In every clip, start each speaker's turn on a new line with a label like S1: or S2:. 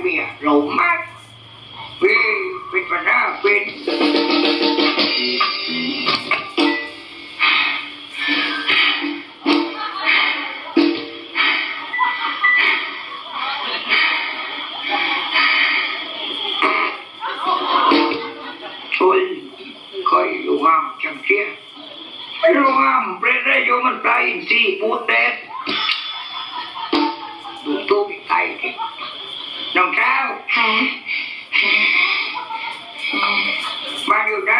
S1: เมียเรามากเฮ้ยเป็นปัญหาเป็นช่วยคอยอยู่ห้ามจังเชียไม่รู้ห้ามเปรตได้โยมันปลายอินทรีย์ปูดแดดดูตู้มีไตดิ น้องเช้า
S2: ค่ะ
S1: มาอยู่ไหน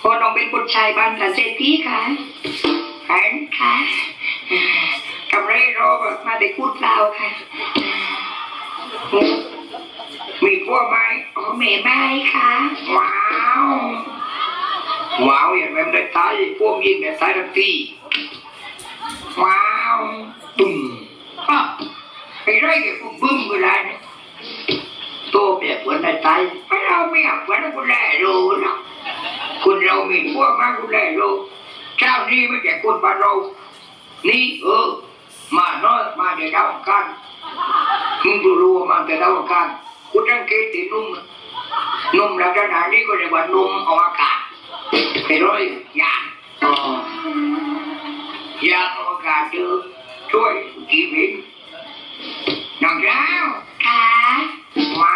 S2: คนน้องเป็นบุตรชายบ้านสันเศรษฐีค่ะ
S1: เห็น
S2: ค่ะ
S1: กำไรรอแบบ
S2: มาได้พูดเราค่ะ
S1: มีพวกไหม
S2: อ๋อแม่ไม้ค่ะ
S1: ว้าวว้าวอย่างนั้นได้ตายพวกยิงแต่ตายทันทีว้าวตุ่มอะไอ้ไรแกปุ่มบึ้มก็ได้นะ ตัวเมียเพื่อนได้ตายไม่เราเมียเพื่อนคุณแล่รู้นะคุณเรามีพวกมาคุณแล่รู้เจ้านี่ไม่ใช่คนบ้านเรานี่เออมาน้อยมาเดี๋ยวดาวอังคารมึงก็รู้ว่ามาแต่ดาวอังคารคุณสังเกตตีนุ่มนะนุ่มลักษณะนี้ก็เรียกว่านุ่มอวกาศไปร้อยยางอ๋อยางอวกาศเจอช่วยชีวิตน้องเจ้า
S2: ค่ะ
S1: ว้า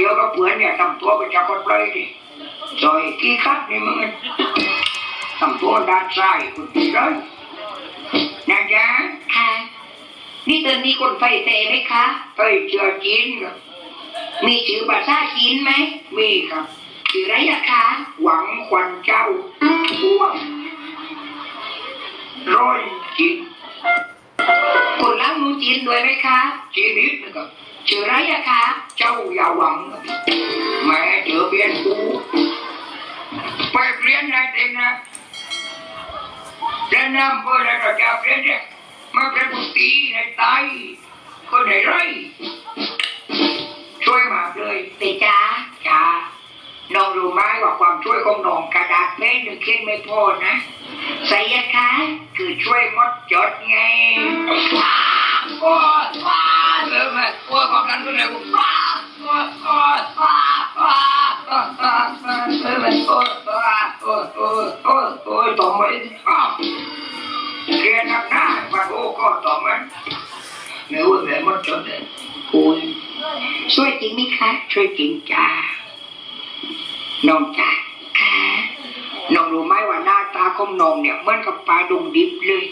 S1: มาเที่ยวกับเพื่อนเนี่ยทำตัวเป็นเจ้าคนเลยดิซอยกี่คัดนี่มึงอะทำตัวด้านซ้ายคุณพี่เลยนะจ๊ะ
S2: ค่ะ นี่เตือนมีคนไฟเตะไหมคะ
S1: เอ้ยเชื่อจีนเหรอ
S2: มีชื่อภาษาจีนไหม
S1: มีครับ
S2: ชื่ออะไรอะคะ
S1: หวังควันเจ้าอ้วงร้อยจีน
S2: คนล้างมือจีนด้วยไหมคะ
S1: จีนิดนะครับ
S2: ชื่ออะไรอะคะ
S1: เจ้าอย่าหวังแม่เจอเบียนกูไปเปลี่ยนนายเองนะเรียนน้ำเพื่อเราจะเปลี่ยนเนี่ยมาเป็นบุตรีในไตก็ได้ไรช่วยมากเลย
S2: เปจ้า
S1: จ้าน้องรู้ไหมว่าความช่วยของน้องกระดาษแม่หนึ่งเขียนไม่พอนะ
S2: ใส่อะคะ
S1: คือช่วยมด จดไงว้าโอ้ว้าเออแม่โอ้ความดันขึ้นเลยว้าโอ้โอ้ว้าว้าว้าว้าเออแม่โอ้ว้าโอ้โอ้โอ้โอ้ต่อไปอ้าวเรียนนักหน้าว่าโอ้ก็ต่อมันเนื้อแม่มดจดเลยโอ้ย
S2: ช่วยจริงไหมคะ
S1: ช่วยจริงจ้าน้องจ้า
S2: ค่ะ
S1: น้องรู้ไหมว่าหน้าตาของน้องเนี่ยเหมือนกับปลาดงดิบเลย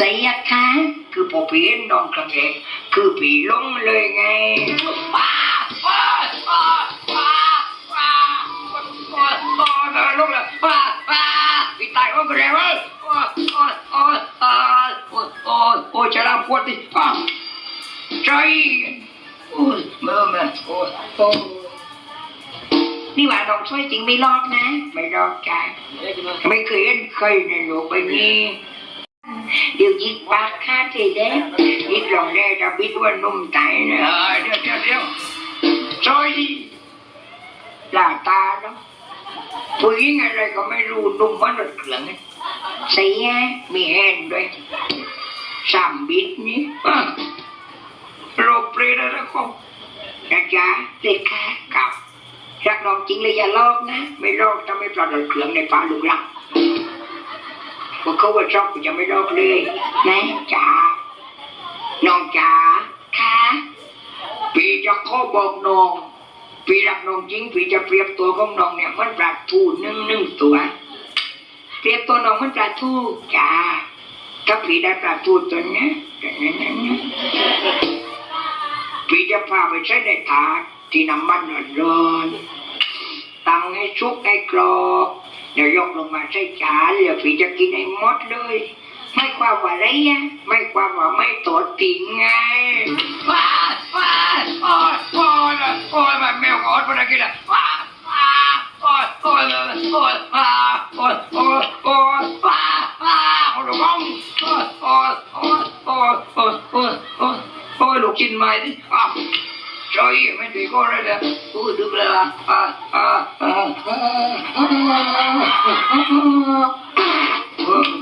S2: สยค่ะ
S1: คือพอผีนอนกลางเดงคือผีลงเลยไงป้าป้าป้าป้าป้าป้าป้าเดินลงเลยป้าป้าพี่ตายก็เร็วโอ้โอ้โอ้โอ้โอ้โอ้โอ้จะรับปวดดิป้าใจโอ้เมื่อเมื่อโอ้โต
S2: นี่ว่าลองช่วยจริงไม่รอดนะ
S1: ไม่รอดจ้ะไม่เคยเห็นใคยในโลกใบนี่
S2: เดี๋ยวยิกปากคาเทเด้
S1: นี่ลองได้จะบิดว่านุ่มใจนะเออเดี๋ยวเดี๋ยวเดี๋ยวซอยหลาตาเนาะผู้หญิงอะไรก็ไม่รู้นุ่มมันรถเครื่อง
S2: ใส่อะ
S1: มีแฮนด้วยสามบิดนี่โรเปรตอะไรก็นะจ๊ะ
S2: เด็กค่ะ
S1: กับ
S2: รักน้องจริงเลยอย่าลอกนะ
S1: ไม่ลอกถ้าไม่ปลอดรถเครื่องในฟ้าลูกหลัง พวกเขาว่าชอบกูจะไม่ลอกเลย
S2: นะ
S1: จ๋าน้องจ๋า
S2: ค่ะ
S1: พี่จะข้อบอกน้องพี่รักน้องจริงพี่จะเปรียบตัวของน้องเนี่ยมันปลาทูหนึ่งหนึ่งตัว
S2: เปรียบตัวน้องมันปลาทู
S1: จ้าถ้าพี่ได้ปลาทูตัวเนี้ยเนี่ยเนี่ยเนี่ยพี่จะพาไปใช้ในถาดที่น้ำมันร้อนๆตั้งให้ชุกให้กรอบ เดี๋ยวยกลงมาใส่จานแล้วพี่จะกินให้มดเลย
S2: ไม่ความว่าอะไรอะ
S1: ไม่ความว่าไม่ตดติงไงว้าว้าโอ้ยโอ้ยโอ้ยมันแมวกอดพนักกินละว้าว้าโอ้ยโอ้ยโอ้ยว้าโอ้ยโอ้ยโอ้ยว้าว้าโอ้ยมองโอ้ยโอ้ยโอ้ยโอ้ยโอ้ยโอ้ยโอ้ยโอ้ยลูกกินไหมดิอ้าวจอยไม่ดีก็เลยนะอู้ดึกเลยอะ Oh,